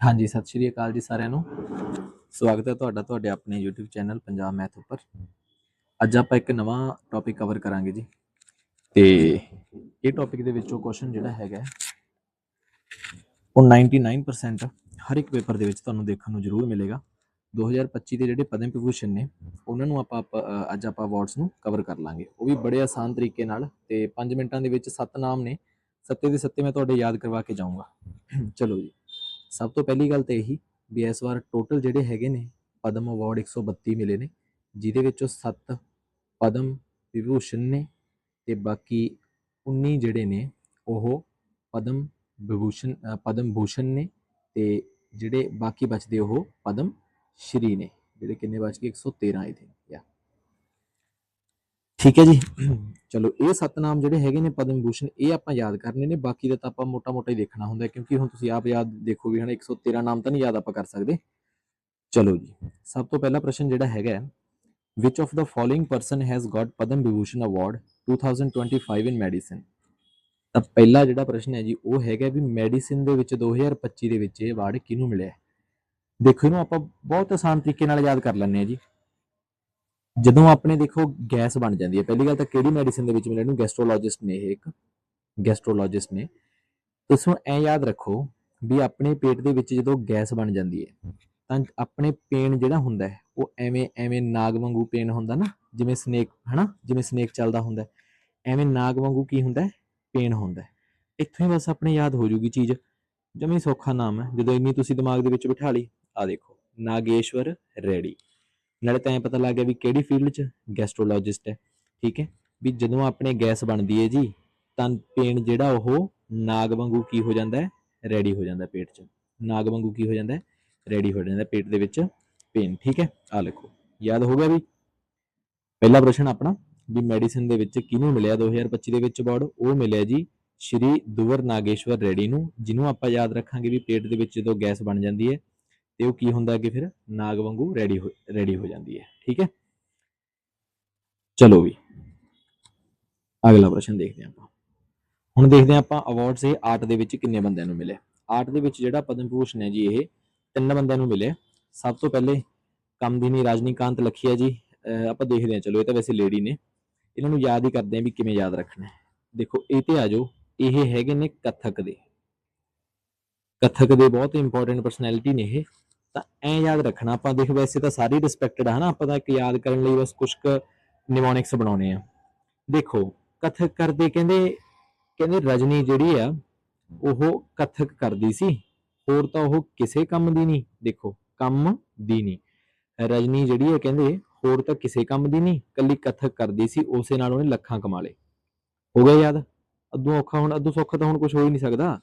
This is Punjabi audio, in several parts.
ਹਾਂਜੀ ਸਤਿ ਸ਼੍ਰੀ ਅਕਾਲ ਜੀ ਸਾਰਿਆਂ ਨੂੰ। ਸਵਾਗਤ ਹੈ ਤੁਹਾਡਾ ਤੁਹਾਡੇ ਆਪਣੇ YouTube ਚੈਨਲ ਪੰਜਾਬ ਮੈਥ ਉੱਪਰ। ਅੱਜ ਆਪਾਂ ਇੱਕ ਨਵਾਂ ਟੌਪਿਕ ਕਵਰ ਕਰਾਂਗੇ ਜੀ। ਤੇ ਇਹ ਟੌਪਿਕ ਦੇ ਵਿੱਚੋਂ ਕੁਐਸਚਨ ਜਿਹੜਾ ਹੈਗਾ ਹੈ, ਉਹ 99% ਹਰ ਇੱਕ ਪੇਪਰ ਦੇ ਵਿੱਚ ਤੁਹਾਨੂੰ ਦੇਖਣ ਨੂੰ ਜ਼ਰੂਰ ਮਿਲੇਗਾ। 2025 ਦੇ ਜਿਹੜੇ ਪਦਮ ਵਿਭੂਸ਼ਣ ਨੇ ਉਹਨਾਂ ਨੂੰ ਆਪਾਂ ਅੱਜ ਆਪਾਂ ਅਵਾਰਡਸ ਨੂੰ ਕਵਰ ਕਰ ਲਾਂਗੇ। ਉਹ ਵੀ ਬੜੇ ਆਸਾਨ ਤਰੀਕੇ ਨਾਲ ਤੇ 5 ਮਿੰਟਾਂ ਦੇ ਵਿੱਚ ਸੱਤ ਨਾਮ ਨੇ। ਸੱਤੇ ਦੇ ਸੱਤੇ ਮੈਂ ਤੁਹਾਡੇ ਯਾਦ ਕਰਵਾ ਕੇ ਜਾਊਂਗਾ। ਚਲੋ ਜੀ। ਸਭ ਤੋਂ ਪਹਿਲੀ ਗੱਲ ਤਾਂ ਇਹੀ ਵੀ ਇਸ ਵਾਰ ਟੋਟਲ ਜਿਹੜੇ ਹੈਗੇ ਨੇ ਪਦਮ ਅਵਾਰਡ 132 ਮਿਲੇ ਨੇ, ਜਿਹਦੇ ਵਿੱਚੋਂ 7 ਪਦਮ ਵਿਭੂਸ਼ਣ ਨੇ ਤੇ ਬਾਕੀ 19 ਜਿਹੜੇ ਨੇ ਉਹ ਪਦਮ ਵਿਭੂਸ਼ਣ ਪਦਮ ਭੂਸ਼ਣ ਨੇ ਤੇ ਜਿਹੜੇ ਬਾਕੀ ਬਚਦੇ ਉਹ ਪਦਮ ਸ਼੍ਰੀ ਨੇ, ਜਿਹੜੇ ਕਿੰਨੇ ਬਚ ਗਏ? 113 ਆਏ ਥੇ। ਠੀਕ ਹੈ ਜੀ। ਚਲੋ ਇਹ ਸੱਤ ਨਾਮ ਜਿਹੜੇ ਹੈਗੇ ਨੇ ਪਦਮ ਵਿਭੂਸ਼ਣ ਇਹ ਆਪਾਂ ਯਾਦ ਕਰਨੇ ਨੇ। ਬਾਕੀ ਦਾ ਤਾਂ ਆਪਾਂ ਮੋਟਾ-ਮੋਟਾ ਹੀ ਦੇਖਣਾ ਹੁੰਦਾ ਕਿਉਂਕਿ ਹੁਣ ਤੁਸੀਂ ਆਪ ਯਾਦ ਦੇਖੋ ਵੀ ਹਨਾ 113 ਨਾਮ ਤਾਂ ਨਹੀਂ ਯਾਦ ਆਪਾਂ ਕਰ ਸਕਦੇ। ਚਲੋ ਜੀ ਸਭ ਤੋਂ ਪਹਿਲਾ ਪ੍ਰਸ਼ਨ ਜਿਹੜਾ ਹੈਗਾ ਹੈ, which of the following person has got Padma Vibhushan award 2025 in medicine? ਤਾਂ ਪਹਿਲਾ ਜਿਹੜਾ ਪ੍ਰਸ਼ਨ ਹੈ ਜੀ ਉਹ ਹੈਗਾ ਵੀ ਮੈਡੀਸਿਨ ਦੇ ਵਿੱਚ 2025 ਦੇ ਵਿੱਚ ਇਹ ਅਵਾਰਡ ਕਿਹਨੂੰ ਮਿਲਿਆ ਦੇਖੋ ਇਹਨੂੰ ਆਪਾਂ ਬਹੁਤ ਆਸਾਨ ਤਰੀਕੇ ਨਾਲ ਯਾਦ ਕਰ ਲੈਂਦੇ ਆ ਜੀ। ਜਦੋਂ ਆਪਣੇ ਦੇਖੋ ਗੈਸ ਬਣ ਜਾਂਦੀ ਹੈ, ਪਹਿਲੀ ਗੱਲ ਤਾਂ ਕਿਹੜੀ ਮੈਡੀਸਿਨ ਦੇ ਵਿੱਚ ਮਿਲਿਆ? ਇਹਨੂੰ ਗੈਸਟ੍ਰੋਲੋਜਿਸਟ ਨੇ ਇਹ ਇੱਕ ਗੈਸਟ੍ਰੋਲੋਜਿਸਟ ਨੇ। ਤੁਸੀਂ ਐ ਯਾਦ ਰੱਖੋ ਵੀ ਆਪਣੇ ਪੇਟ ਦੇ ਵਿੱਚ ਜਦੋਂ ਗੈਸ ਬਣ ਜਾਂਦੀ ਹੈ, ਤਾਂ ਆਪਣੇ ਪੇਨ ਜਿਹੜਾ ਹੁੰਦਾ ਹੈ, ਉਹ ਐਵੇਂ ਐਵੇਂ ਨਾਗ ਵਾਂਗੂ ਪੇਨ ਹੁੰਦਾ ਨਾ, ਜਿਵੇਂ ਸਨੇਕ ਹਨਾ? ਜਿਵੇਂ ਸਨੇਕ ਚੱਲਦਾ ਹੁੰਦਾ ਐਵੇਂ ਨਾਗ ਵਾਂਗੂ ਕੀ ਹੁੰਦਾ ਪੇਨ ਹੁੰਦਾ ਇੱਥੋਂ ਹੀ ਬਸ ਆਪਣੇ ਯਾਦ ਹੋ ਜੂਗੀ ਚੀਜ਼। ਜਮੀ ਸੌਖਾ ਨਾਮ ਹੈ। ਜਦੋਂ ਇੰਨੀ ਤੁਸੀਂ ਦਿਮਾਗ ਦੇ ਵਿੱਚ ਬਿਠਾ ਲਈ ਆ ਦੇਖੋ, ਨਾਗੇਸ਼ਵਰ ਰੈਡੀ। ਨਾਲੇ ਤਾਂ ਐ ਪਤਾ ਲੱਗ ਗਿਆ ਵੀ ਕਿਹੜੀ ਫੀਲਡ 'ਚ ਗੈਸਟ੍ਰੋਲੋਜਿਸਟ ਹੈ, ਠੀਕ ਹੈ? ਵੀ ਜਦੋਂ ਆਪਣੇ ਗੈਸ ਬਣਦੀ ਹੈ ਜੀ, ਤਾਂ ਪੇਨ ਜਿਹੜਾ ਉਹ ਨਾਗ ਵਾਂਗੂ ਕੀ ਹੋ ਜਾਂਦਾ ਹੈ? ਰੈਡੀ ਹੋ ਜਾਂਦਾ ਪੇਟ 'ਚ। ਨਾਗ ਵਾਂਗੂ ਕੀ ਹੋ ਜਾਂਦਾ ਰੈਡੀ ਹੋ ਜਾਂਦਾ ਪੇਟ ਦੇ ਵਿੱਚ ਪੇਨ ਠੀਕ ਹੈ? ਆ ਲਿਖੋ ਯਾਦ ਹੋ ਗਿਆ ਵੀ ਪਹਿਲਾ ਪ੍ਰਸ਼ਨ ਆਪਣਾ, ਵੀ ਮੈਡੀਸਿਨ ਦੇ ਵਿੱਚ ਕਿਹਨੂੰ ਮਿਲਿਆ 2025 ਦੇ ਵਿੱਚ ਅਵਾਰਡ ਉਹ ਮਿਲਿਆ ਜੀ ਸ਼੍ਰੀ ਦੁਵਰ ਨਾਗੇਸ਼ਵਰ ਰੈਡੀ ਨੂੰ, ਜਿਹਨੂੰ ਆਪਾਂ ਯਾਦ ਰੱਖਾਂਗੇ ਵੀ ਪੇਟ ਦੇ ਵਿੱਚ ਜਦੋਂ ਗੈਸ ਬਣ ਜਾਂਦੀ ਹੈ ਤੇ ਉਹ ਕੀ ਹੁੰਦਾ ਅੱਗੇ ਫਿਰ? ਨਾਗ ਵਾਂਗੂ ਰੈਡੀ ਹੋ ਰੈਡੀ ਹੋ ਜਾਂਦੀ ਹੈ। ਠੀਕ ਹੈ? ਚਲੋ ਵੀ। ਅਗਲਾ ਪ੍ਰਸ਼ਨ ਦੇਖਦੇ ਹਾਂ ਆਪਾਂ। ਹੁਣ ਦੇਖਦੇ ਹਾਂ ਆਪਾਂ ਅਵਾਰਡਸ ਇਹ ਆਰਟ ਦੇ ਵਿੱਚ ਕਿੰਨੇ ਬੰਦਿਆਂ ਨੂੰ ਮਿਲੇ। ਆਰਟ ਦੇ ਵਿੱਚ ਜਿਹੜਾ ਪਦਮ ਭੂਸ਼ਣ ਹੈ ਜੀ, ਇਹ ਤਿੰਨ ਬੰਦਿਆਂ ਨੂੰ ਮਿਲੇ। ਸਭ ਤੋਂ ਪਹਿਲੇ ਕਮਦਿਨੀ ਰਾਜਨੀਕਾਂਤ ਲਖੀਆ ਜੀ। ਅਹ ਆਪਾਂ ਦੇਖਦੇ ਹਾਂ, ਚਲੋ ਇਹ ਤਾਂ ਵੈਸੇ ਲੇਡੀ ਨੇ। ਇਹਨਾਂ ਨੂੰ ਯਾਦ ਹੀ ਕਰਦੇ ਹਾਂ ਵੀ ਕਿਵੇਂ ਯਾਦ ਰੱਖਣਾ ਹੈ। ਦੇਖੋ, ਇਹ ਤੇ ਆ ਜਾਓ, ਇਹ ਹੈਗੇ ਨੇ ਕਥਕ ਦੇ। ਕਥਕ ਦੇ ਬਹੁਤ ਇੰਪੋਰਟੈਂਟ ਪਰਸਨੈਲਿਟੀ ਨੇ ਇਹ। ਤਾਂ ਐ ਯਾਦ ਰੱਖਣਾ, ਆਪਾਂ ਦੇਖ ਵੈਸੇ ਤਾਂ ਸਾਰੀ ਰਿਸਪੈਕਟਡ ਹੈ ਨਾ ਆਪਾਂ ਤਾਂ ਇੱਕ ਯਾਦ ਕਰਨ ਲਈ ਬਸ ਕੁਝ ਕੁ ਨਿਮੋਨਿਕਸ ਬਣਾਉਣੇ ਆ। ਦੇਖੋ, ਕਥਕ ਕਰਦੇ ਕਹਿੰਦੇ ਕਹਿੰਦੇ ਰਜਨੀ ਜਿਹੜੀ ਆ, ਉਹ ਕਥਕ ਕਰਦੀ ਸੀ। ਹੋਰ ਤਾਂ ਉਹ ਕਿਸੇ ਕੰਮ ਦੀ ਨਹੀਂ। ਦੇਖੋ, ਕੰਮ ਦੀ ਨਹੀਂ। ਰਜਨੀ ਜਿਹੜੀ ਹੈ ਕਹਿੰਦੇ, ਹੋਰ ਤਾਂ ਕਿਸੇ ਕੰਮ ਦੀ ਨਹੀਂ। ਕੱਲੀ ਕਥਕ ਕਰਦੀ ਸੀ, ਉਸੇ ਨਾਲ ਉਹਨੇ ਲੱਖਾਂ ਕਮਾ ਲਏ। ਹੋ ਗਿਆ ਯਾਦ? ਅੱਧੂ ਔਖਾ ਹੁਣ, ਅੱਧੂ ਸੌਖਾ ਤਾਂ ਹੁਣ ਕੁਝ ਹੋ ਹੀ ਨਹੀਂ ਸਕਦਾ।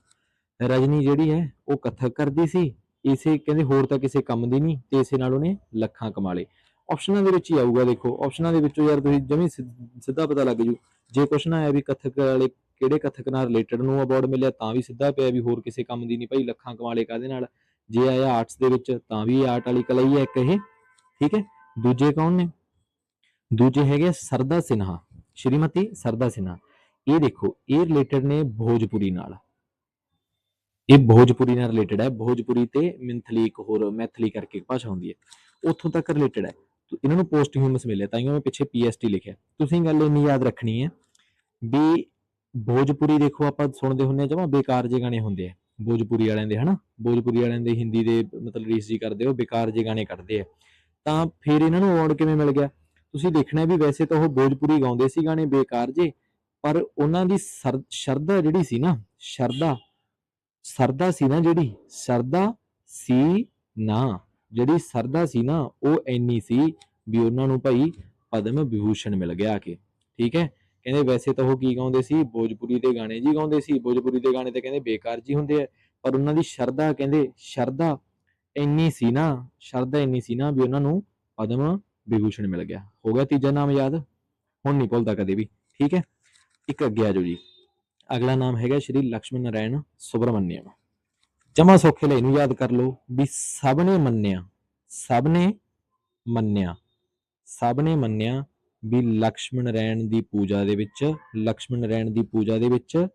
ਰਜਨੀ ਜਿਹੜੀ ਹੈ, ਉਹ ਕਥਕ ਕਰਦੀ ਸੀ। ਇਸੇ ਕਹਿੰਦੇ ਹੋਰ ਤਾਂ ਕਿਸੇ ਕੰਮ ਦੀ ਨਹੀਂ ਤੇ ਇਸੇ ਨਾਲ ਉਹਨੇ ਲੱਖਾਂ ਕਮਾ ਲਏ। ਆਪਸ਼ਨਾਂ ਦੇ ਵਿੱਚ ਹੀ ਆਊਗਾ ਦੇਖੋ। ਆਪਸ਼ਨਾਂ ਦੇ ਵਿੱਚੋਂ ਯਾਰ ਤੁਸੀਂ ਜਮੀ ਸਿੱਧਾ ਪਤਾ ਲੱਗ ਜੂ। ਜੇ ਕੁਛ ਆਇਆ ਵੀ ਕਥਕ ਵਾਲੇ ਕਿਹੜੇ ਕਥਕ ਨਾਲ ਰਿਲੇਟਡ ਨੂੰ ਅਵਾਰਡ ਮਿਲਿਆ ਤਾਂ ਵੀ ਸਿੱਧਾ ਪਿਆ ਵੀ ਹੋਰ ਕਿਸੇ ਕੰਮ ਦੀ ਨਹੀਂ ਭਾਈ, ਲੱਖਾਂ ਕਮਾ ਲਏ ਕਾਦੇ ਨਾਲ? ਜੇ ਆਇਆ ਆਰਟਸ ਦੇ ਵਿੱਚ ਤਾਂ ਵੀ ਆਰਟ ਵਾਲੀ ਕਲਾ ਹੀ ਹੈ ਇੱਕ ਇਹ। ਠੀਕ ਹੈ? ਦੂਜੇ ਕੌਣ ਨੇ? ਦੂਜੇ ਹੈਗੇ ਸਰਦਾ ਸਿਨਹਾ। ਸ਼੍ਰੀਮਤੀ ਸਰਦਾ ਸਿਨਹਾ। ਇਹ ਦੇਖੋ, ਇਹ ਰਿਲੇਟਡ ਨੇ ਭੋਜਪੁਰੀ ਨਾਲ। ਇਹ ਭੋਜਪੁਰੀ ਨਾਲ ਰਿਲੇਟਡ ਹੈ। ਭੋਜਪੁਰੀ ਤੇ ਮਿੰਥਲੀ ਇੱਕ ਹੋਰ ਮੈਥਲੀ ਕਰਕੇ ਭਾਸ਼ਾ ਹੁੰਦੀ ਹੈ। ਉੱਥੋਂ ਤੱਕ ਰਿਲੇਟਡ ਹੈ। ਇਹਨਾਂ ਨੂੰ ਪੋਸਟ ਹਿਊਮਸ ਮਿਲਿਆ ਤਾਂ ਹੀ ਮੈਂ ਪਿੱਛੇ ਪੀਐਸਟੀ ਲਿਖਿਆ। ਤੁਸੀਂ ਗੱਲ ਇੰਨੀ ਯਾਦ ਰੱਖਣੀ ਹੈ ਵੀ ਭੋਜਪੁਰੀ ਦੇਖੋ, ਆਪਾਂ ਸੁਣਦੇ ਹੁੰਦੇ ਆ ਜਮਾ ਬੇਕਾਰ ਜੇ ਗਾਣੇ ਹੁੰਦੇ ਆ। ਭੋਜਪੁਰੀ ਵਾਲਿਆਂ ਦੇ, ਹਨਾ? ਭੋਜਪੁਰੀ ਵਾਲਿਆਂ ਦੇ ਹਿੰਦੀ ਦੇ ਮਤਲਬ ਰੀਸ ਜੀ ਕਰਦੇ ਉਹ ਬੇਕਾਰ ਜੇ ਗਾਣੇ ਕੱਢਦੇ ਆ। ਤਾਂ ਫਿਰ ਇਹਨਾਂ ਨੂੰ ਅਵਾਰਡ ਕਿਵੇਂ ਮਿਲ ਗਿਆ? ਤੁਸੀਂ ਦੇਖਣਾ ਵੀ ਵੈਸੇ ਤਾਂ ਉਹ ਭੋਜਪੁਰੀ ਗਾਉਂਦੇ ਸੀ ਗਾਣੇ ਬੇਕਾਰ ਜੇ ਪਰ ਉਹਨਾਂ ਦੀ ਸਰ- ਸ਼ਰਧਾ ਜਿਹੜੀ ਸੀ ਨਾ, ਸ਼ਰਧਾ ਸਰਦਾ ਸੀ ਨਾ ਜਿਹੜੀ, ਸਰਦਾ ਸੀ ਨਾ। ਜਿਹੜੀ ਸਰਦਾ ਸੀ ਨਾ, ਉਹ ਇੰਨੀ ਸੀ ਵੀ ਉਹਨਾਂ ਨੂੰ ਭਾਈ ਪਦਮ ਵਿਭੂਸ਼ਣ ਮਿਲ ਗਿਆ ਕਿ। ਠੀਕ ਹੈ? ਕਹਿੰਦੇ ਵੈਸੇ ਤਾਂ ਉਹ ਕੀ ਗਾਉਂਦੇ ਸੀ? ਭੋਜਪੁਰੀ ਦੇ ਗਾਣੇ ਜੀ ਗਾਉਂਦੇ ਸੀ। ਭੋਜਪੁਰੀ ਦੇ ਗਾਣੇ ਤਾਂ ਕਹਿੰਦੇ ਬੇਕਾਰ ਜੀ ਹੁੰਦੇ ਆ। ਪਰ ਉਹਨਾਂ ਦੀ ਸ਼ਰਧਾ ਕਹਿੰਦੇ, ਸ਼ਰਧਾ ਇੰਨੀ ਸੀ ਨਾ, ਸ਼ਰਧਾ ਇੰਨੀ ਸੀ ਨਾ ਵੀ ਉਹਨਾਂ ਨੂੰ ਪਦਮ ਵਿਭੂਸ਼ਣ ਮਿਲ ਗਿਆ। ਹੋ ਗਿਆ ਤੀਜਾ ਨਾਮ ਯਾਦ? ਹੁਣ ਨਹੀਂ ਭੁੱਲਦਾ ਕਦੇ ਵੀ। ਠੀਕ ਹੈ? ਇੱਕ ਅੱਗੇ ਆ ਜਾਓ ਜੀ। ਅਗਲਾ ਨਾਮ ਹੈਗਾ ਸ਼੍ਰੀ ਲక్ష్ਮੀ ਨਾਰਾਇਣ ਸੁਬਰਮਨਿਅਮ। ਜਮਾ ਸੌਖੇ ਲਈ ਇਹਨੂੰ ਯਾਦ ਕਰ ਲਓ ਵੀ ਸਭ ਨੇ ਮੰਨਿਆ, ਸਭ ਨੇ ਮੰਨਿਆ, ਸਭ ਨੇ ਮੰਨਿਆ ਵੀ ਲక్ష్ਮਣ ਨਾਰਾਇਣ ਦੀ ਪੂਜਾ ਦੇ ਵਿੱਚ ਲక్ష్ਮਣ ਨਾਰਾਇਣ ਦੀ ਪੂਜਾ ਦੇ ਵਿੱਚ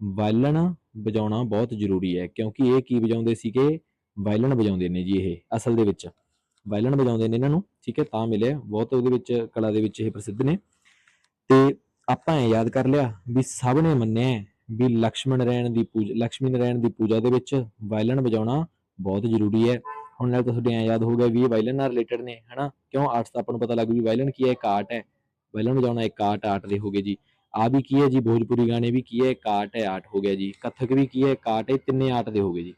ਵਾਇਲਨ ਵਜਾਉਣਾ ਬਹੁਤ ਜ਼ਰੂਰੀ ਹੈ, ਕਿਉਂਕਿ ਇਹ ਕੀ ਵਜਾਉਂਦੇ ਸੀਗੇ? ਵਾਇਲਣ ਵਜਾਉਂਦੇ ਨੇ ਜੀ ਇਹ, ਅਸਲ ਦੇ ਵਿੱਚ। ਵਾਇਲਣ ਵਜਾਉਂਦੇ ਨੇ ਇਹਨਾਂ ਨੂੰ, ਠੀਕ ਹੈ, ਤਾਂ ਮਿਲਿਆ, ਬਹੁਤ ਉਹਦੇ ਵਿੱਚ, ਕਲਾ ਦੇ ਵਿੱਚ ਇਹ ਪ੍ਰਸਿੱਧ ਨੇ। ਤੇ ਆਪਾਂ ਇਹ ਯਾਦ ਕਰ ਲਿਆ ਵੀ ਸਭ ਨੇ ਮੰਨਿਆ ਹੈ ਵੀ ਲਕਸ਼ਮਣ ਨਰਾਇਣ ਦੀ ਪੂਜਾ, ਲਕਸ਼ਮੀ ਨਾਰਾਇਣ ਦੀ ਪੂਜਾ ਦੇ ਵਿੱਚ ਵਾਇਲਨ ਵਜਾਉਣਾ ਬਹੁਤ ਜ਼ਰੂਰੀ ਹੈ। ਹੁਣ ਨਾਲ ਤੁਹਾਡੇ ਐ ਯਾਦ ਹੋ ਗਿਆ ਵੀ ਇਹ ਵਾਇਲਨ ਨਾਲ ਰਿਲੇਟਡ ਨੇ, ਹਨਾ? ਕਿਉਂ ਆਰਟਸ ਦਾ ਆਪਾਂ ਨੂੰ ਪਤਾ ਲੱਗ ਵੀ ਵਾਇਲਨ ਕੀ ਹੈ, ਇੱਕ ਆਰਟ ਹੈ। ਵਾਇਲਨ ਵਜਾਉਣਾ ਇੱਕ ਆਰਟ ਆਰਟ ਦੇ ਹੋਗੇ ਜੀ। ਆ ਵੀ ਕੀ ਹੈ ਜੀ, ਭੋਜਪੁਰੀ ਗਾਣੇ ਵੀ ਕੀ ਹੈ, ਇੱਕ ਆਰਟ ਹੈ ਆਰਟ ਹੋ ਗਿਆ ਜੀ। ਕਥਕ ਵੀ ਕੀ ਹੈ, ਇੱਕ ਆਰਟ ਹੈ ਤਿੰਨੇ ਆਰਟ ਦੇ ਹੋਗੇ ਜੀ।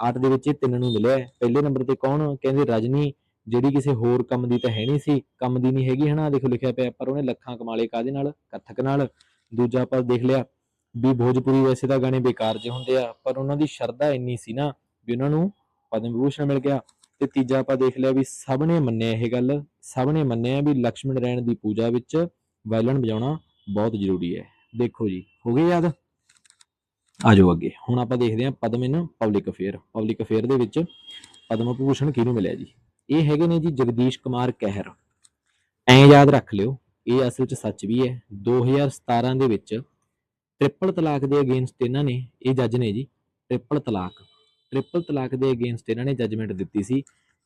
ਆਰਟ ਦੇ ਵਿੱਚ ਇਹ ਤਿੰਨ ਨੂੰ ਮਿਲਿਆ ਪਹਿਲੇ ਨੰਬਰ ਤੇ ਕੌਣ? ਕਹਿੰਦੇ ਰਜਨੀ ਜਿਹੜੀ ਕਿਸੇ ਹੋਰ ਕੰਮ ਦੀ ਤਾਂ ਹੈ ਨਹੀਂ ਸੀ, ਕੰਮ ਦੀ ਨਹੀਂ ਹੈਗੀ ਹਨਾ ਦੇਖੋ ਲਿਖਿਆ ਪਿਆ, ਪਰ ਉਹਨੇ ਲੱਖਾਂ ਕਮਾਲੇ ਕਾਦੇ ਨਾਲ? ਕਥਕ ਨਾਲ। ਦੂਜਾ ਆਪਾਂ ਦੇਖ ਲਿਆ ਵੀ ਭੋਜਪੁਰੀ ਵੈਸੇ ਤਾਂ ਗਾਣੇ ਬੇਕਾਰ ਜਿਹੇ ਹੁੰਦੇ ਆ, ਪਰ ਉਹਨਾਂ ਦੀ ਸ਼ਰਧਾ ਇੰਨੀ ਸੀ ਨਾ ਵੀ ਉਹਨਾਂ ਨੂੰ ਪਦਮ ਵਿਭੂਸ਼ਣ ਮਿਲ ਗਿਆ। ਤੇ ਤੀਜਾ ਆਪਾਂ ਦੇਖ ਲਿਆ ਵੀ ਸਭ ਨੇ ਮੰਨਿਆ ਇਹ ਗੱਲ, ਸਭ ਨੇ ਮੰਨਿਆ ਵੀ ਲਕਸ਼ਮਣ ਨਾਰਾਇਣ ਦੀ ਪੂਜਾ ਵਿੱਚ ਵਾਇਲਨ ਵਜਾਉਣਾ ਬਹੁਤ ਜ਼ਰੂਰੀ ਹੈ। ਦੇਖੋ ਜੀ, ਹੋ ਗਏ ਯਾਦ? ਆ ਜਾਓ ਅੱਗੇ। ਹੁਣ ਆਪਾਂ ਦੇਖਦੇ ਹਾਂ Padma in public affair. Public affair ਦੇ ਵਿੱਚ ਪਦਮ ਭੂਸ਼ਣ ਕਿਹਨੂੰ ਮਿਲਿਆ ਜੀ? ਇਹ ਹੈਗੇ ਨੇ ਜੀ ਜਗਦੀਸ਼ ਕੁਮਾਰ ਕਹਿਰ। ਐਂ ਯਾਦ ਰੱਖ ਲਿਓ, ਇਹ ਅਸਲ 'ਚ ਸੱਚ ਵੀ ਹੈ। 2017 ਦੇ ਵਿੱਚ ਟ੍ਰਿਪਲ ਤਲਾਕ ਦੇ ਅਗੇਂਸਟ ਇਹਨਾਂ ਨੇ, ਇਹ ਜੱਜ ਨੇ ਜੀ ਟ੍ਰਿਪਲ ਤਲਾਕ। ਟ੍ਰਿਪਲ ਤਲਾਕ ਦੇ ਅਗੇਂਸਟ ਇਹਨਾਂ ਨੇ ਜੱਜਮੈਂਟ ਦਿੱਤੀ ਸੀ।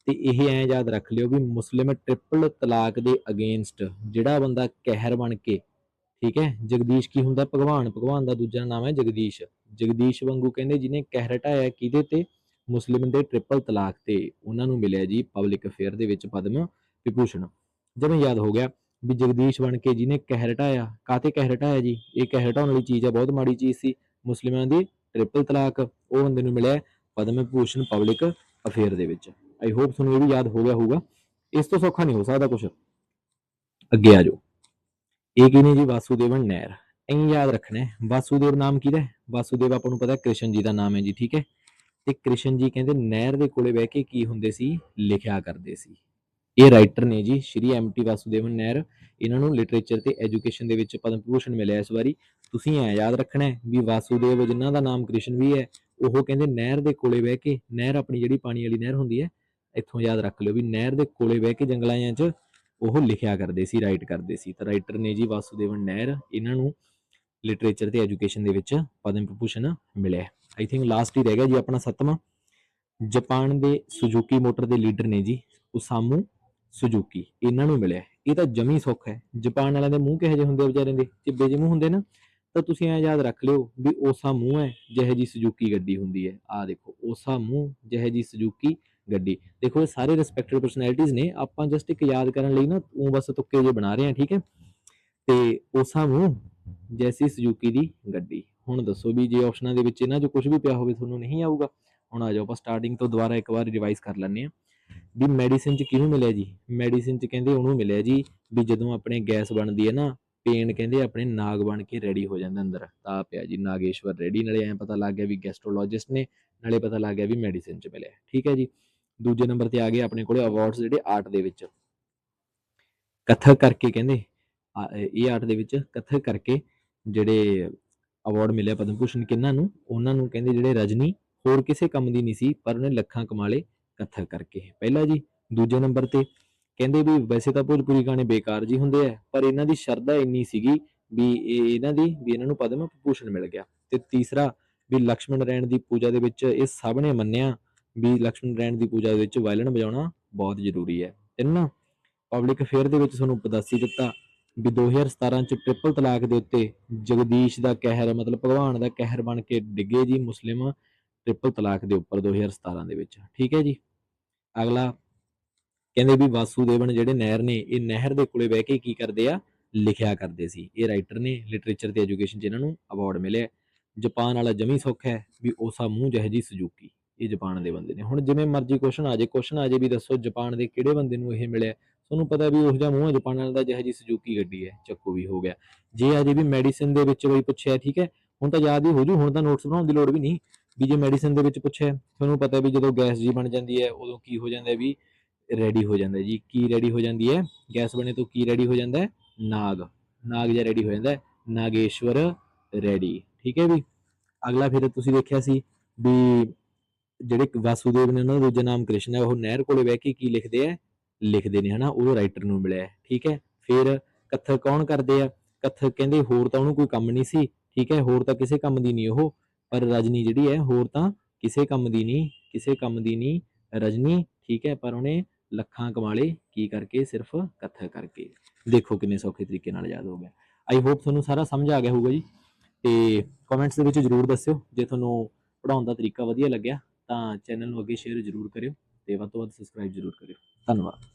ਤੇ ਇਹ ਐ ਯਾਦ ਰੱਖ ਲਿਓ ਵੀ ਮੁਸਲਿਮ ਟ੍ਰਿਪਲ ਤਲਾਕ ਦੇ ਅਗੇਂਸਟ ਜਿਹੜਾ ਬੰਦਾ ਕਹਿਰ ਬਣ ਕੇ, ਠੀਕ ਹੈ, ਜਗਦੀਸ਼ ਕੀ ਹੁੰਦਾ? ਭਗਵਾਨ। ਭਗਵਾਨ ਦਾ ਦੂਜਾ ਨਾਮ ਹੈ ਜਗਦੀਸ਼। ਜਗਦੀਸ਼ ਵਾਂਗੂ ਕਹਿੰਦੇ ਜਿਹਨੇ ਕਹਿਰ ਹਟਾਇਆ ਕਿਹਦੇ ਤੇ? ਮੁਸਲਿਮ ਦੇ ਟ੍ਰਿਪਲ ਤਲਾਕ ਤੇ ਉਹਨਾਂ ਨੂੰ ਮਿਲਿਆ ਜੀ ਪਬਲਿਕ ਅਫੇਅਰ ਦੇ ਵਿੱਚ ਪਦਮ ਵਿਭੂਸ਼ਣ। ਜਿਵੇਂ ਯਾਦ ਹੋ ਗਿਆ ਵੀ ਜਗਦੀਸ਼ ਬਣ ਕੇ ਜਿਹਨੇ ਕਹਿਰ ਹਟਾਇਆ ਕਾਤੇ ਕਹਿਰ ਹਟਾਇਆ ਜੀ? ਇਹ ਕਹਿ ਹਟਾਉਣ ਵਾਲੀ ਚੀਜ਼ ਹੈ, ਬਹੁਤ ਮਾੜੀ ਚੀਜ਼ ਸੀ। ਮੁਸਲਿਮਾਂ ਦੀ ਟ੍ਰਿਪਲ ਤਲਾਕ, ਉਹ ਬੰਦੇ ਨੂੰ ਮਿਲਿਆ ਪਦਮ ਵਿਭੂਸ਼ਣ ਪਬਲਿਕ ਅਫੇਅਰ ਦੇ ਵਿੱਚ। ਆਈ ਹੋਪ ਤੁਹਾਨੂੰ ਇਹ ਵੀ ਯਾਦ ਹੋ ਗਿਆ ਹੋਊਗਾ। ਇਸ ਤੋਂ ਸੌਖਾ ਨਹੀਂ ਹੋ ਸਕਦਾ ਕੁਝ ਅੱਗੇ ਆ ਜਾਓ। ਇਹ ਕੀ ਨੇ ਜੀ? ਵਾਸੂਦੇਵਨ ਨਹਿਰ। ਐਂ ਯਾਦ ਰੱਖਣਾ ਵਾਸੂਦੇਵ ਨਾਮ ਕਿਹਦਾ ਹੈ? ਵਾਸੂਦੇਵ ਆਪਾਂ ਨੂੰ ਪਤਾ ਕ੍ਰਿਸ਼ਨ ਜੀ ਦਾ ਨਾਮ ਹੈ ਜੀ, ਠੀਕ ਹੈ? ਤੇ ਕ੍ਰਿਸ਼ਨ ਜੀ ਕਹਿੰਦੇ ਨਹਿਰ ਦੇ ਕੋਲੇ ਬਹਿ ਕੇ ਕੀ ਹੁੰਦੇ ਸੀ? ਲਿਖਿਆ ਕਰਦੇ ਸੀ। ਇਹ ਰਾਈਟਰ ਨੇ ਜੀ, ਸ਼੍ਰੀ ਐਮ ਟੀ ਵਾਸੂਦੇਵਨ ਨਹਿਰ, ਇਹਨਾਂ ਨੂੰ ਲਿਟਰੇਚਰ ਤੇ ਐਜੂਕੇਸ਼ਨ ਦੇ ਵਿੱਚ ਪਦਮ ਭੂਸ਼ਣ ਮਿਲਿਆ ਇਸ ਵਾਰੀ। ਤੁਸੀਂ ਐ ਯਾਦ ਰੱਖਣਾ ਹੈ ਵੀ ਵਾਸੂਦੇਵ ਜਿਨ੍ਹਾਂ ਦਾ ਨਾਮ ਕ੍ਰਿਸ਼ਨ ਵੀ ਹੈ, ਉਹ ਕਹਿੰਦੇ ਨਹਿਰ ਦੇ ਕੋਲੇ ਬਹਿ ਕੇ, ਨਹਿਰ ਆਪਣੀ ਜਿਹੜੀ ਪਾਣੀ ਵਾਲੀ ਨਹਿਰ ਹੁੰਦੀ ਹੈ, ਇੱਥੋਂ ਯਾਦ ਰੱਖ ਲਿਓ ਵੀ ਨਹਿਰ ਦੇ ਕੋਲੇ ਬਹਿ ਕੇ ਜੰਗਲਾਂ 'ਚ ਉਹ ਲਿਖਿਆ ਕਰਦੇ ਸੀ ਰਾਈਟ ਕਰਦੇ ਸੀ। ਤਾਂ ਰਾਈਟਰ ਨੇ ਜੀ ਵਾਸੂਦੇਵਨ ਨਹਿਰ, ਇਹਨਾਂ ਨੂੰ ਲਿਟਰੇਚਰ ਤੇ ਐਜੂਕੇਸ਼ਨ ਦੇ ਵਿੱਚ ਪਦਮ ਵਿਭੂਸ਼ਣ ਮਿਲਿਆ। ਆਈ ਥਿੰਕ ਲਾਸਟ ਹੀ ਰਹਿ ਗਿਆ ਜੀ ਆਪਣਾ ਸੱਤਵਾਂ। ਜਾਪਾਨ ਦੇ ਸੁਜ਼ੂਕੀ ਮੋਟਰ ਦੇ ਲੀਡਰ ਨੇ ਜੀ ਉਸਾਮੂ ਸੁਜ਼ੂਕੀ ਇਹਨਾਂ ਨੂੰ ਮਿਲਿਆ। ਇਹ ਤਾਂ ਜਮੀ ਸੁੱਖ ਹੈ। ਜਾਪਾਨ ਵਾਲਿਆਂ ਦੇ ਮੂੰਹ ਕਿਹੋ ਜਿਹੇ ਹੁੰਦੇ ਵਿਚਾਰਿਆਂ ਦੇ? ਚਿੱਬੇ ਜਿਹੇ ਮੂੰਹ ਹੁੰਦੇ ਨਾ। ਤਾਂ ਤੁਸੀਂ ਐ ਯਾਦ ਰੱਖ ਲਿਓ ਵੀ ਓਸਾ ਮੂੰਹ ਹੈ, ਜਿਹੇ ਜੀ ਸੁਜ਼ੂਕੀ ਗੱਡੀ ਹੁੰਦੀ ਹੈ। ਆਹ ਦੇਖੋ ਓਸਾ ਮੂੰਹ ਜਿਹੇ ਜੀ ਸੁਜ਼ੂਕੀ ਗੱਡੀ। ਦੇਖੋ, ਇਹ ਸਾਰੇ ਰਿਸਪੈਕਟਡ ਪਰਸਨੈਲਿਟੀਜ਼ ਨੇ। ਆਪਾਂ ਜਸਟ ਇੱਕ ਯਾਦ ਕਰਨ ਲਈ ਨਾ, ਉਹ ਬਸ ਤੁੱਕੇ ਜੇ ਬਣਾ ਰਹੇ ਹਾਂ, ਠੀਕ ਹੈ? ਤੇ ਓਸਾ ਮੂੰਹ ਜੈਸੀ ਸੁਜ਼ੂਕੀ ਦੀ ਗੱਡੀ। ਹੁਣ ਦੱਸੋ ਵੀ ਜੇ ਆਪਸ਼ਨਾਂ ਦੇ ਵਿੱਚ ਇਹਨਾਂ 'ਚ ਕੁਝ ਵੀ ਪਿਆ ਹੋਵੇ, ਤੁਹਾਨੂੰ ਨਹੀਂ ਆਊਗਾ। ਹੁਣ ਆ ਜਾਓ, ਆਪਾਂ ਸਟਾਰਟਿੰਗ ਤੋਂ ਦੁਬਾਰਾ ਇੱਕ ਵਾਰ ਰਿਵਾਈਜ਼ ਕਰ ਲੈਂਦੇ ਹਾਂ। ਵੀ ਮੈਡੀਸਿਨ 'ਚ ਕਿਹਨੂੰ ਮਿਲਿਆ ਜੀ? ਮੈਡੀਸਿਨ 'ਚ ਕਹਿੰਦੇ ਉਹਨੂੰ ਮਿਲਿਆ ਜੀ ਵੀ ਜਦੋਂ ਆਪਣੇ ਗੈਸ ਬਣਦੀ ਹੈ ਨਾ ਪੇਨ ਕਹਿੰਦੇ ਆਪਣੇ ਨਾਗ ਬਣ ਕੇ ਰੈਡੀ ਹੋ ਜਾਂਦਾ ਅੰਦਰ। ਤਾਂ ਪਿਆ ਜੀ, ਨਾਗੇਸ਼ਵਰ ਰੈਡੀ ਨਾਲੇ ਐਂ ਪਤਾ ਲੱਗ ਗਿਆ ਵੀ ਗੈਸਟ੍ਰੋਲੋਜਿਸਟ ਨੇ, ਨਾਲੇ ਪਤਾ ਲੱਗ ਗਿਆ ਵੀ ਮੈਡੀਸਿਨ 'ਚ ਮਿਲਿਆ। ਠੀਕ ਹੈ ਜੀ? ਦੂਜੇ ਨੰਬਰ ਤੇ ਆ ਗਏ ਆਪਣੇ ਕੋਲੇ ਅਵਾਰਡਸ ਜਿਹੜੇ ਆਰਟ ਦੇ ਵਿੱਚ। ਕਥਕ ਕਰਕੇ ਕਹਿੰਦੇ ਇਹ ਆਰਟ ਦੇ ਵਿੱਚ ਕਥਕ ਕਰਕੇ ਜਿਹੜੇ ਅਵਾਰਡ ਮਿਲਿਆ ਪਦਮ ਭੂਸ਼ਣ ਕਿਹਨਾਂ ਨੂੰ, ਉਹਨਾਂ ਨੂੰ ਕਹਿੰਦੇ ਜਿਹੜੇ ਰਜਨੀ ਹੋਰ ਕਿਸੇ ਕੰਮ ਦੀ ਨਹੀਂ ਸੀ, ਪਰ ਉਹਨੇ ਲੱਖਾਂ ਕਮਾਲੇ ਕਥਕ ਕਰਕੇ। ਪਹਿਲਾ ਜੀ, ਦੂਜੇ ਨੰਬਰ ਤੇ ਕਹਿੰਦੇ ਵੀ ਵੈਸੇ ਤਾਂ ਭੋਜਪੁਰੀ ਗਾਣੇ ਬੇਕਾਰ ਜੀ ਹੁੰਦੇ ਆ, ਪਰ ਇਹਨਾਂ ਦੀ ਸ਼ਰਧਾ ਇੰਨੀ ਸੀਗੀ ਵੀ ਇਹ, ਇਹਨਾਂ ਦੀ, ਵੀ ਇਹਨਾਂ ਨੂੰ ਪਦਮ ਭੂਸ਼ਣ ਮਿਲ ਗਿਆ। ਤੇ ਤੀਸਰਾ ਵੀ ਲਕਸ਼ਮਣ ਨਾਰਾਇਣ ਦੀ ਪੂਜਾ ਦੇ ਵਿੱਚ ਇਹ ਸਭ ਨੇ ਮੰਨਿਆ ਵੀ ਲਕਸ਼ਮਣ ਨਾਰਾਇਣ ਦੀ ਪੂਜਾ ਦੇ ਵਿੱਚ ਵਾਇਲਨ ਵਜਾਉਣਾ ਬਹੁਤ ਜ਼ਰੂਰੀ ਹੈ। ਤਿੰਨ ਪਬਲਿਕ ਅਫੇਅਰ ਦੇ ਵਿੱਚ ਤੁਹਾਨੂੰ ਪਦਾਸੀ ਦਿੱਤਾ ਵੀ 2017 ਚ ਟ੍ਰਿਪਲ ਤਲਾਕ ਦੇ ਉੱਤੇ ਜਗਦੀਸ਼ ਦਾ ਕਹਿਰ, ਮਤਲਬ ਭਗਵਾਨ ਦਾ ਕਹਿਰ ਬਣ ਕੇ ਡਿੱਗੇ ਜੀ ਮੁਸਲਿਮ ਟ੍ਰਿਪਲ ਤਲਾਕ ਦੇ ਉੱਪਰ 2017 ਦੇ ਵਿੱਚ। ਠੀਕ ਹੈ ਜੀ? ਅਗਲਾ ਕਹਿੰਦੇ ਵੀ ਵਾਸੂਦੇਵਨ ਜਿਹੜੇ ਨਹਿਰ ਨੇ, ਇਹ ਨਹਿਰ ਦੇ ਕੋਲੇ ਬਹਿ ਕੇ ਕੀ ਕਰਦੇ ਆ? ਲਿਖਿਆ ਕਰਦੇ ਸੀ। ਇਹ ਰਾਈਟਰ ਨੇ ਲਿਟਰੇਚਰ ਤੇ ਐਜੂਕੇਸ਼ਨ ਚ ਇਹਨਾਂ ਨੂੰ ਅਵਾਰਡ ਮਿਲਿਆ। ਜਾਪਾਨ ਵਾਲਾ ਜਮੀ ਸੁੱਖ ਹੈ ਵੀ ਉਸਾ ਮੂੰਹ ਜਿਹੇ ਜੀ ਸੁਜ਼ੂਕੀ ਇਹ ਜਾਪਾਨ ਦੇ ਬੰਦੇ ਨੇ। ਹੁਣ ਜਿਵੇਂ ਮਰਜ਼ੀ ਕੁਐਸਚਨ ਆ ਜੇ ਕੁਐਸਚਨ ਆ ਜੇ ਵੀ ਦੱਸੋ ਜਾਪਾਨ ਦੇ ਕਿਹੜੇ ਬੰਦੇ ਨੂੰ ਇਹ ਮਿਲਿਆ? ਤੁਹਾਨੂੰ ਪਤਾ ਵੀ ਉਹ ਦਾ ਮੂੰਹ ਹੈ ਜਾਪਾਨ ਵਾਲਾ ਦਾ ਜਿਹੇ ਜੀ ਸੁਜ਼ੂਕੀ ਗੱਡੀ ਹੈ, ਚੱਕੂ ਵੀ ਹੋ ਗਿਆ। ਜੇ ਅਜੇ ਵੀ ਮੈਡੀਸਿਨ ਦੇ ਵਿੱਚ ਬਈ ਪੁੱਛਿਆ, ਠੀਕ ਹੈ, ਹੁਣ ਤਾਂ ਯਾਦ ਹੀ ਹੋ ਜੂ, ਹੁਣ ਤਾਂ ਨੋਟਸ ਬਣਾਉਣ ਦੀ ਲੋੜ ਵੀ ਨਹੀਂ ਵੀ ਜੇ ਮੈਡੀਸਿਨ ਦੇ ਵਿੱਚ ਪੁੱਛਿਆ, ਤੁਹਾਨੂੰ ਪਤਾ ਵੀ ਜਦੋਂ ਗੈਸ ਜੀ ਬਣ ਜਾਂਦੀ ਹੈ, ਉਦੋਂ ਕੀ ਹੋ ਜਾਂਦਾ ਵੀ ਰੈਡੀ ਹੋ ਜਾਂਦਾ ਜੀ, ਕੀ ਰੈਡੀ ਹੋ ਜਾਂਦੀ ਹੈ? ਗੈਸ ਬਣੇ ਤੋਂ ਕੀ ਰੈਡੀ ਹੋ ਜਾਂਦਾ ਨਾਗ। ਨਾਗ ਜਿਹਾ ਰੈਡੀ ਹੋ ਜਾਂਦਾ ਨਾਗੇਸ਼ਵਰ ਰੈਡੀ ਠੀਕ ਹੈ ਵੀ? ਅਗਲਾ ਫਿਰ ਤੁਸੀਂ ਦੇਖਿਆ ਸੀ ਵੀ ਜਿਹੜੇ ਵਾਸੂਦੇਵ ਨੇ ਉਹਨਾਂ ਦਾ ਦੂਜਾ ਨਾਮ ਕ੍ਰਿਸ਼ਨ ਹੈ ਉਹ ਨਹਿਰ ਕੋਲੇ ਬਹਿ ਕੇ ਕੀ ਲਿਖਦੇ ਆ ਲਿਖਦੇ ਨੇ, ਹਨਾ ਉਹ ਰਾਈਟਰ ਨੂੰ ਮਿਲਿਆ, ਠੀਕ ਹੈ? ਫਿਰ ਕਥਕ ਕੌਣ ਕਰਦੇ ਆ? ਕਥਕ ਕਹਿੰਦੇ ਹੋਰ ਤਾਂ ਉਹਨੂੰ ਕੋਈ ਕੰਮ ਨਹੀਂ ਸੀ, ਠੀਕ ਹੈ? ਹੋਰ ਤਾਂ ਕਿਸੇ ਕੰਮ ਦੀ ਨਹੀਂ ਉਹ, ਪਰ ਰਜਨੀ ਜਿਹੜੀ ਹੈ, ਹੋਰ ਤਾਂ ਕਿਸੇ ਕੰਮ ਦੀ ਨਹੀਂ, ਕਿਸੇ ਕੰਮ ਦੀ ਨਹੀਂ ਰਜਨੀ, ਠੀਕ ਹੈ? ਪਰ ਉਹਨੇ ਲੱਖਾਂ ਕਮਾਲੇ ਕੀ ਕਰਕੇ? ਸਿਰਫ ਕਥਾ ਕਰਕੇ। ਦੇਖੋ ਕਿੰਨੇ ਸੌਖੇ ਤਰੀਕੇ ਨਾਲ ਯਾਦ ਹੋ ਗਿਆ। ਆਈ ਹੋਪ ਤੁਹਾਨੂੰ ਸਾਰਾ ਸਮਝ ਆ ਗਿਆ ਹੋਊਗਾ ਜੀ। ਤੇ ਕਮੈਂਟਸ ਦੇ ਵਿੱਚ ਜਰੂਰ ਦੱਸਿਓ। ਜੇ ਤੁਹਾਨੂੰ ਪੜਾਉਣ ਦਾ ਤਰੀਕਾ ਵਧੀਆ ਲੱਗਿਆ, ਤਾਂ ਚੈਨਲ ਨੂੰ ਅੱਗੇ ਸ਼ੇਅਰ ਜਰੂਰ ਕਰਿਓ ਤੇ ਵੱਧ ਤੋਂ ਵੱਧ ਸਬਸਕ੍ਰਾਈਬ ਜਰੂਰ ਕਰਿਓ। ਧੰਨਵਾਦ।